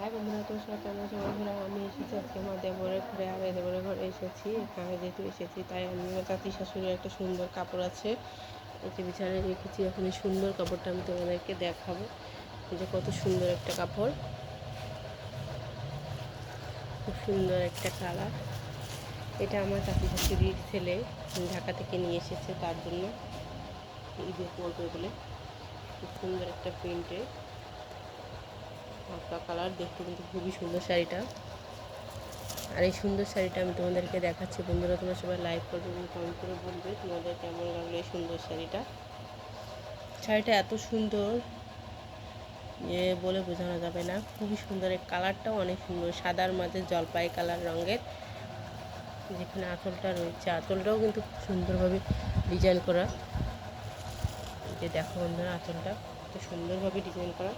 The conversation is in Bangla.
হাই বন্ধুরা তোর সাথে বন্ধুরা, আমি এসেছি আজকে আমার দেবরের ঘরে, আর দেবরের ঘরে এসেছি। এখানে যেহেতু এসেছি, তাই আমি আমার চাচি শাশুড়ির একটা সুন্দর কাপড় আছে। এই যে বিছানায় রেখেছি, এখন এই সুন্দর কাপড়টা আমি তোমাদেরকে দেখাবো। যে কত সুন্দর একটা কাপড়। খুব সুন্দর একটা কালার। এটা আমার চাচি শাশুড়ির ছেলে ঢাকা থেকে নিয়ে এসেছে তার জন্য। ঈদে পরবে বলে, খুব সুন্দর একটা প্রিন্টের। হালকা কালার, দেখতে কিন্তু খুবই সুন্দর শাড়িটা। আর এই সুন্দর শাড়িটা আমি তোমাদেরকে দেখাচ্ছি। বন্ধুরা, তোমরা সবাই লাইক করবে এবং কমেন্ট করে বলবে তোমাদের কেমন লাগল এই সুন্দর শাড়িটা। শাড়িটা এত সুন্দর যে বলে বোঝানো যাবে না। খুবই সুন্দর। এই কালারটাও অনেক সুন্দর। সাদার মাঝে জলপাই কালার রঙের, যেখানে আঁচলটা রয়েছে। আঁচলটাও কিন্তু খুব সুন্দরভাবে ডিজাইন করা। যে দেখো বন্ধুরা, আঁচলটা কত সুন্দরভাবে ডিজাইন করা।